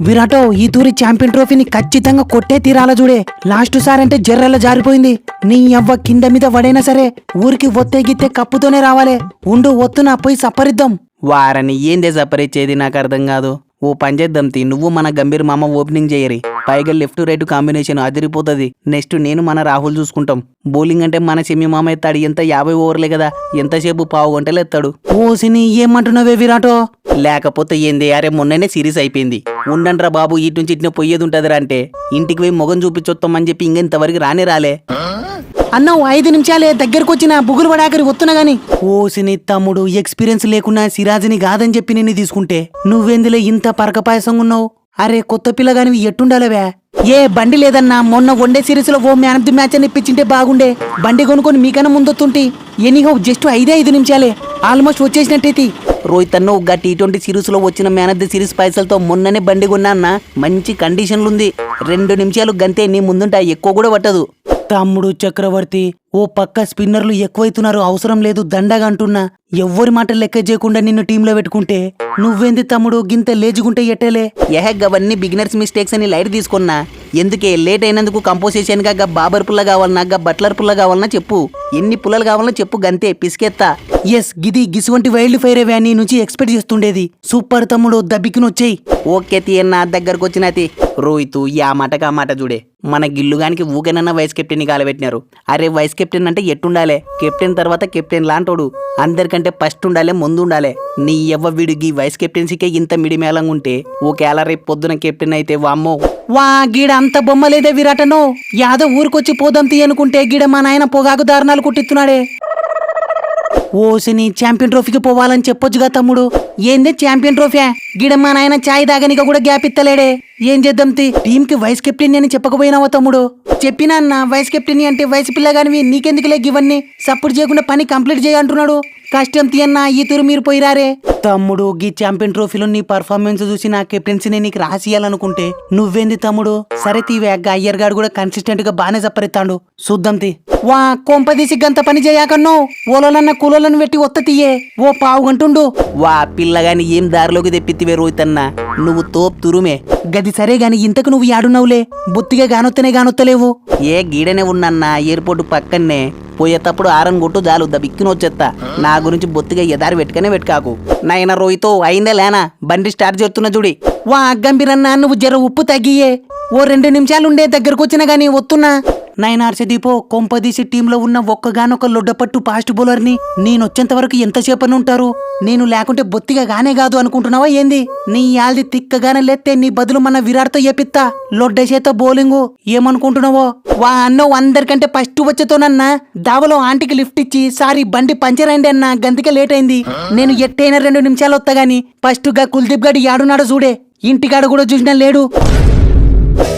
విరాటో ఈ తూరి ఛాంపియన్ ట్రోఫీని ఖచ్చితంగా కొట్టే తీరాల చూడే లాస్ట్ సార్ అంటే జర్రెల జారిపోయింది. నీ అవ్వ కింద మీద పడైనా సరే ఊరికి ఒత్తే గిత్తే కప్పుతోనే రావాలే. ఉండు ఒత్తున పోయి సప్పరిద్దాం. వారని ఏందే సపరిచ్చేది నాకు అర్థం కాదు. ఓ పని చేద్దాం తీ. నువ్వు మన గంభీర్ మామ ఓపెనింగ్ చేయరి. పైగా లెఫ్ట్ రైట్ కాంబినేషన్ అదిరిపోతుంది. నెక్స్ట్ నేను మన రాహుల్ చూసుకుంటాం. బౌలింగ్ అంటే మన చెమ్మి మామ ఎత్తాడు. ఎంత యాభై ఓవర్లే కదా. ఎంతసేపు పావు గంటలు ఎత్తాడు ఓసిని ఏమంటున్నావే విరాటో? లేకపోతే ఏంది? అరే మొన్ననే సిరీస్ అయిపోయింది. ఉండండ్రా బాబు ఇటు నుంచి ఇటునే పొయ్యేది ఉంటుందిరా అంటే. ఇంటికి పోయి మొగం చూపించొత్తామని చెప్పి ఇంకెంతవరకు రానే రాలే. అన్నావు ఐదు నిమిషాలే దగ్గరకు వచ్చిన బుగులు పడాకరి వస్తున్నా గాని. ఓసిని తమ్ముడు ఎక్స్పీరియన్స్ లేకున్నా సిరాజ్ని కాదని చెప్పి నిన్ను తీసుకుంటే నువ్వెందులో ఇంత పరకపాయసంగా ఉన్నావు? అరే కొత్త పిల్లగానివి ఎట్టుండాలవే? ఏ బండి లేదన్నా మొన్న వన్డే సిరీస్లో ఓ మ్యాన్ ఆఫ్ ది మ్యాచ్ అని ఇప్పించింటే బాగుండే. బండి కొనుక్కొని మీకన్నా ముందొత్తుంటి. ఎనీహో జస్ట్ ఐదే ఐదు నిమిషాలే. ఆల్మోస్ట్ వచ్చేసినట్టయితే రోహిత్ అన్న ఒక టీ ట్వంటీ సిరీస్లో వచ్చిన మ్యాన్ ఆఫ్ ది సిరీస్ పైసలతో మొన్ననే బండి కొన్నా అన్న మంచి కండిషన్లు ఉంది రెండు నిమిషాలు గంతే నీ ముందుంటా ఎక్కువ కూడా పట్టదు. తమ్ముడు చక్రవర్తి ఓ పక్క స్పిన్నర్లు ఎక్కువైతున్నారు అవసరం లేదు దండగా అంటున్నా. ఎవ్వరి మాట లెక్క చేయకుండా నిన్ను టీంలో పెట్టుకుంటే? నువ్వేంది తమ్ముడు గింత లేజుకుంటే ఎట్టేలే? ఎహెగ్ అవన్నీ బిగినర్స్ మిస్టేక్స్ అని లైట్ తీసుకున్నా. ఎందుకే లేట్ అయినందుకు కంపోజిషన్గా బాబర్ పుల్ల కావాలన్నా గా బట్లర్ పుల్ల కావాలన్నా చెప్పు. ఎన్ని పుల్లలు కావాలన్నా చెప్పు గంతే పిసికెత్తా. ఎస్ గిది గిసువంటి వైల్డ్ ఫైర్ అవే నీ నుంచి ఎక్స్పెక్ట్ చేస్తుండేది. సూపర్ తమ్ముడు దబ్బికినొచ్చేయి ఓకే తీయన్న దగ్గరకు వచ్చినది రోహిత్ యా మాటగా మాట చూడే మన గిల్లుగానికి ఊకెనన్నా వైస్ కెప్టెన్ కాలబెట్టినారు. అరే వైస్ కెప్టెన్ అంటే ఎట్టుండాలే? కెప్టెన్ తర్వాత కెప్టెన్ లాంటోడు. అందరికంటే ఫస్ట్ ఉండాలే ముందు ఉండాలే. నీ ఎవ్వ వీడికి వైస్ కెప్టెన్సీకే ఇంత మిడిమేళంగా ఉంటే ఓకేలా రేపు పొద్దున కెప్టెన్ అయితే వామ్మో. వా గీడ అంత బొమ్మలేదే విరాటను? యాదో ఊరికొచ్చి పోదాం తీ అనుకుంటే గీడ మా నాయన పొగాకు దారుణాలు కుట్టిస్తున్నాడే. ఓసిని ఛాంపియన్ ట్రోఫీకి పోవాలని చెప్పొచ్చుగా తమ్ముడు. ఏంది ఛాంపియన్ ట్రోఫీ గిడ మా నాయన చాయ్ దాగనిక కూడా గ్యాప్ ఇత్తలేడే. ఏం చేద్దాం తి? టీమ్కి వైస్ కెప్టెన్ అని చెప్పకపోయినావా తమ్ముడు? చెప్పినా అన్న వైస్ కెప్టెన్ అంటే వయసు పిల్లగానివి నీకెందుకులే ఇవన్నీ సపోర్ట్ చేయకుండా పని కంప్లీట్ చేయంటున్నాడు కష్టం తీయన్నా ఈ తూరు మీరు పోయిరారే. తమ్ముడు గీ ఛాంపియన్ ట్రోఫీలో నీ పర్ఫార్మెన్స్ చూసి నా కెప్టెన్సీని నీకు రాసియాలనుకుంటే నువ్వేంది తమ్ముడు? సరే తీవే అయ్యర్ గాడు కూడా కన్సిస్టెంట్గా బానే చప్పరిస్తాడు చూద్దాం తీ. వా కొంపదీసి గంత పని చేయకన్నో ఓలోలన్న కూలోలను పెట్టి ఒత్త తీయే. ఓ పావు గంటుండు వా పిల్లగాని ఏం దారిలోకి తెప్పితివే రోహిత్ అన్న నువ్వు తోప్ తురుమే. గది సరే గాని ఇంతకు నువ్వు యాడున్నావులే? బొత్తిగా గానొత్తనే గానొత్తలేవు. ఏ గీడనే ఉన్నన్నా ఎయిర్పోర్ట్ పక్కనే పోయేటప్పుడు ఆరం కొట్టు జాలు దబిక్కిన వచ్చేస్తా నా గురించి బొత్తిగా ఎదారి పెట్టుకనే పెట్టుకాకు నాయన రోహితో అయిందే లేనా? బండి స్టార్ట్ చేస్తున్నా చూడి వా గంభీరన్నా నువ్వు జర ఉప్పు తగ్గియే. ఓ రెండు నిమిషాలుండే దగ్గరకు వచ్చినా గానీ వస్తున్నా నైన్ దీపో కొంపదీసి టీంలో ఉన్న ఒక్కగానొక్క లొడ్డపట్టు ఫాస్ట్ బౌలర్ని నేను వచ్చేంత వరకు ఎంతసేపని ఉంటారు నేను లేకుంటే బొత్తిగా గానే కాదు అనుకుంటున్నావా ఏంది? నీ యాల్ది తిక్కగానే లేతే నీ బదులు మన విరాట్తో ఏపిత్తా. లొడ్డ బౌలింగు ఏమనుకుంటున్నావో? వా అన్నో అందరికంటే ఫస్ట్ వచ్చేతోనన్నా దావలో ఆంటీకి లిఫ్ట్ ఇచ్చి సారీ బండి పంచర్ అయింది అన్న గంతికే లేట్ అయింది నేను ఎట్టైనా రెండు నిమిషాలు వస్తా గాని ఫస్ట్గా కుల్దీప్ గడి యాడున్నాడో చూడే. ఇంటికాడ కూడా చూసినా లేడు.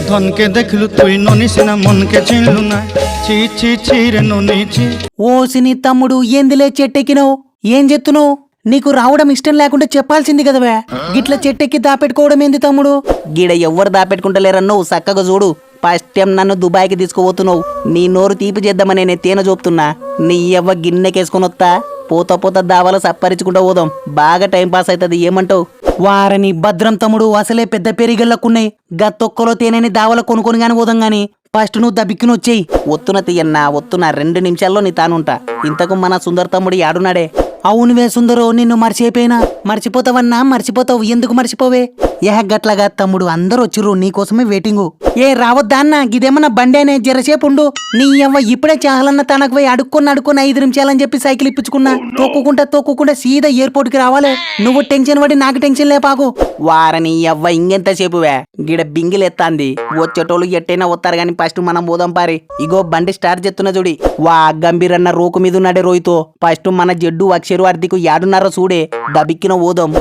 ধনকে দেখলু তুই ননিসিনা মনকে চিনলু না ছি ছি ছি রে ননি ছি ఓసిని తమ్ముడు ఏందిలే చెట్టెక్కినావు ఏం చెత్తును నీకు రావడం ఇష్టం లేకుండా చెప్పాల్సింది కదవే గిట్ల చెట్టెక్కి దాపెట్టుకోవడం ఏంది తమ్ముడు గీడ ఎవ్వరు దాపెట్టుకుంటలేరన్నో చక్కగా చూడు ఫస్ట్ టైం నన్ను దుబాయ్కి తీసుకుపోతున్నావు నీ నోరు తీపి చేద్దామని నేను తేన చూపుతున్నా నీ ఎవ్వ గిన్నెకేసుకొని వస్తా పోత పోత దావాల సప్పరించుకుంటూ పోదాం. బాగా టైం పాస్ అవుతుంది ఏమంటావు? వారని భద్రం తమ్ముడు అసలే పెద్ద పెరిగళ్ళకున్నాయి. గా తొక్కలో తేనెని దావల కొనుక్కొని గాని పోదాం గాని ఫస్ట్ నువ్వు దబ్బిక్కిన వచ్చేయి. ఒత్తున తీయన్నా ఒత్తున రెండు నిమిషాల్లో నీ తానుంటా. ఇంతకు మన సుందర్ తమ్ముడు యాడున్నాడే? అవునువే సుందరో నిన్ను మర్చిపోయినా. మర్చిపోతావన్నా మర్చిపోతావు. ఎందుకు మర్చిపోవే? ఏ గట్లాగా తమ్ముడు అందరూ వచ్చిర్రు నీకోసమే వెయిటింగు. ఏ రావద్దా అన్న? గిదేమన్నా బండేనే జరసేపు ఉండు. నీ అవ్వ ఇప్పుడే చాలన్న తనకు పోయి అడుక్కొని అడుక్కొని ఐదు నిమిషాలని చెప్పి సైకిల్ ఇప్పించుకున్నా. తొక్కుకుంటా తొక్కుకుంటా సీదా ఎయిర్పోర్ట్కి రావాలి. నువ్వు టెన్షన్ పడి నాకు టెన్షన్ లేపాకు వారని అవ్వ ఇంకెంతసేపువే గిడ బింగిలెత్తాంది. వచ్చేటోళ్ళు ఎట్టైనా వస్తారు గాని ఫస్ట్ మనం పోదాం పారి. ఇగో బండి స్టార్ట్ చెత్తున్న చూడి. వా గంభీరన్న రోకు మీద ఉన్నాడే రోయితో ఫస్ట్ మన జడ్డు వక్ష అర్ధికు యాడున్నారో చూడే దబిక్కిన పోదాం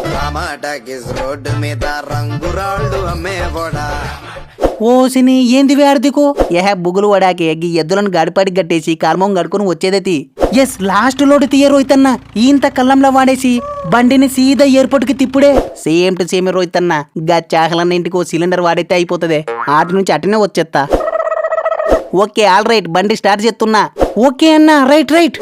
రోడ్డు మీద రంగురాళ్ళు ఓసిని ఏంది వేర్దికు ఏహ బుగులు వడాకి ఎగ్గి ఎద్దులను గడిపాడి గట్టేసి కాల్మం గడుకుని వచ్చేదతి. ఎస్ లాస్ట్ లోటు తీయ రోహితన్న. ఇంత కళ్ళంలో వాడేసి బండిని సీదా ఎయిర్పోర్ట్కి తిప్పుడే. సేమ్ టు సేమ్ రోహితన్న. గా చాహలన్న ఇంటికి ఓ సిలిండర్ వాడైతే అయిపోతుంది. ఆటి నుంచి అటనే వచ్చేస్తా ఓకే ఆల్ రైట్ బండి స్టార్ట్ చేస్తున్నా. ఓకే అన్న రైట్ రైట్.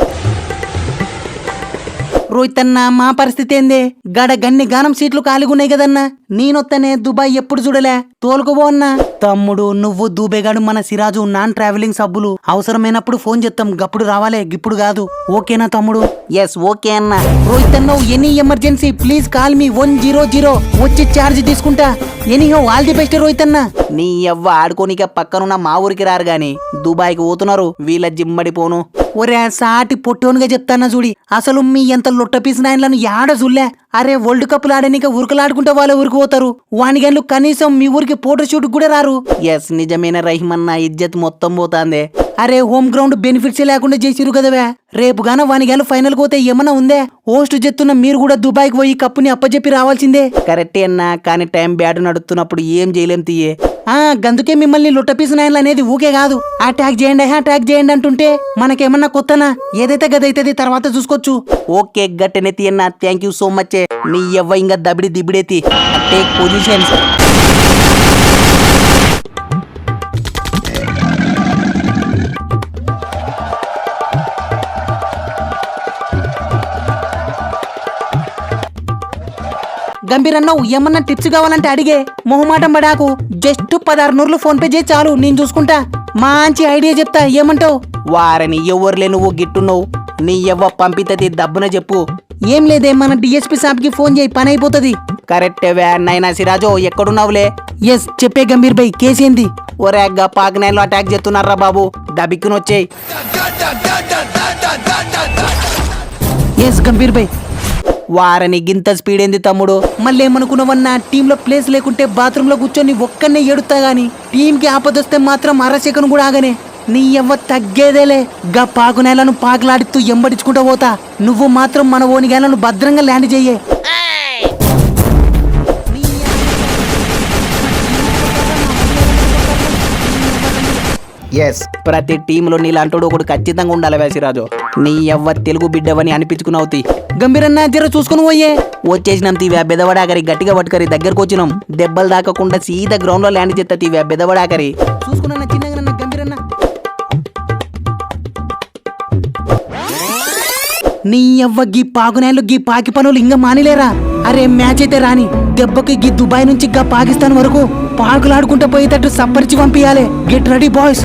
రోహిత్ అన్న మా పరిస్థితి ఏందే? గడ గన్ని గానం సీట్లు ఖాళీగున్నాయి కదన్నా. నేనొత్తనే దుబాయ్ ఎప్పుడు చూడలే? తోలుకోబో అన్నా. తమ్ముడు నువ్వు దూబేగాడు మన సిరాజు నాన్ ట్రావెలింగ్ సబ్బులు అవసరమైనప్పుడు ఫోన్ చేస్తాం గప్పుడు రావాలే గిప్పుడు కాదు. ఓకేనా తమ్ముడు? ఎస్ ఓకే అన్న. రోహిత్ అన్న any emergency please call me one zero zero. వచ్చి ఛార్జ్ తీసుకుంటా. Anyhow all the best Rohit అన్న నీ ఎవ్వ ఆడుకోనిక పక్కనున్న మా ఊరికి రారు గాని. దుబాయ్కి పోతున్నారు. వీళ్ళ జిమ్మడి పోను. ఒరే సాటి పొట్టోనుగా చెప్తానా చూడి. అసలు మీ ఎంత లొట్ట పీసిన ఆయనలను యాడ జుల్లే అరే వరల్డ్ కప్ ఆడనిక ఉరుకులాడుకుంటే వాళ్ళ ఊరికి పోతారు. వానిగన్లు కనీసం మీ ఊరికి ఫోటో షూట్ కూడా రారు. ఎస్ నిజమైన రహిమన్న ఇజ్జత్ మొత్తం పోతాందే. అరే హోమ్ గ్రౌండ్ బెనిఫిట్స్ లేకుండా చేసిరు కదవే. రేపు గాన వానిగన్లు ఫైనల్ పోతే ఏమన్నా ఉందే? హోస్ట్ చెప్తున్న మీరు కూడా దుబాయ్కి పోయి కప్పుని అప్పచెప్పి రావాల్సిందే. కరెక్టే అన్న కానీ టైం బ్యాడ్ నడుస్తున్నప్పుడు ఏం చేయలేం తీయే. గందుకే మిమ్మల్ని లొట్టపీసినాయన్లు అనేది ఊకే కాదు. ఆ ట్యాగ్ చేయండి అటాక్ చేయండి అంటుంటే మనకేమన్నా కొత్తనా? ఏదైతే గదైతుంది తర్వాత చూసుకోవచ్చు. ఓకే గట్టెనెత్తి అన్న. థ్యాంక్ యూ సో మచ్ నీ ఎవ్వ ఇంకా దబిడి దిబిడేతి. టేక్ పొజిషన్స్ గంభీరన్నావు ఏమన్నా టిప్స్ కావాలంటే అడిగే. మొహమాటం పడాకు. జస్ట్ పదహారు నూర్లు ఫోన్ పే చేయి చాలు నేను చూసుకుంటా. మంచి ఐడియా చెప్తా ఏమంటావు వారని ఎవరులే నువ్వు గిట్టున్నావు. నీ ఎవ్వ పంపితది దబ్బున చెప్పు. ఏం లేదే మన డిఎస్పీ సాబ్కి ఫోన్ చేయి పని అయిపోతుంది. కరెక్టే నైనా సిరాజో ఎక్కడున్నావులే? ఎస్ చెప్పే గంభీర్ భాయ్ కేసేంది ఒరే అగ్గ పాకనైన్లో అటాక్ చేస్తున్నారా బాబు? దబిక్కునొచ్చేయి. ఎస్ గంభీర్ భాయ్ వారని గింత స్పీడ్ ఏంది తమ్ముడు? మళ్ళీ ఏమనుకున్నావన్నా టీంలో ప్లేస్ లేకుంటే బాత్రూంలో కూర్చొని ఒక్కనే ఏడుతా గాని టీంకి ఆపదొస్తే మాత్రం అరసేకను కూడా ఆగనే. నీ ఎవ్వ తగ్గేదేలే. గా పాకు నేలను పాకులాడుతూ ఎంబడించుకుంటూ పోతా. నువ్వు మాత్రం మన ఓని గేలను భద్రంగా ల్యాండ్ చెయ్యే. ఎస్ ప్రతి టీంలో నీలాంటోడు ఒకడు ఖచ్చితంగా ఉండాలి వేసిరాజు. నీ ఎవ్వ తెలుగు బిడ్డవని అనిపించుకున్నావు గంభీరన్నా జర చూసుకుని పోయే. వచ్చేసినాం తీవా బెదవడాకరి గట్టిగా పట్టుకరి దగ్గరకు వచ్చినాం దెబ్బలు దాకకుండా సీదా గ్రౌండ్లో ల్యాండ్ చేస్తా తీవా బెదవడాకరి. చూసుకున్నా చిన్నగా గంభీరన్న నీ అవ్వ గీ పాకునేళ్ళు గీ పాకి పనులు ఇంకా మానిలేరా? అరే మ్యాచ్ అయితే రాని. దెబ్బకి గీ దుబాయ్ నుంచి గా పాకిస్తాన్ వరకు పాకులాడుకుంటూ పోయేటట్టు సప్పరిచి పంపించాలి గెట్ రెడీ బాయ్స్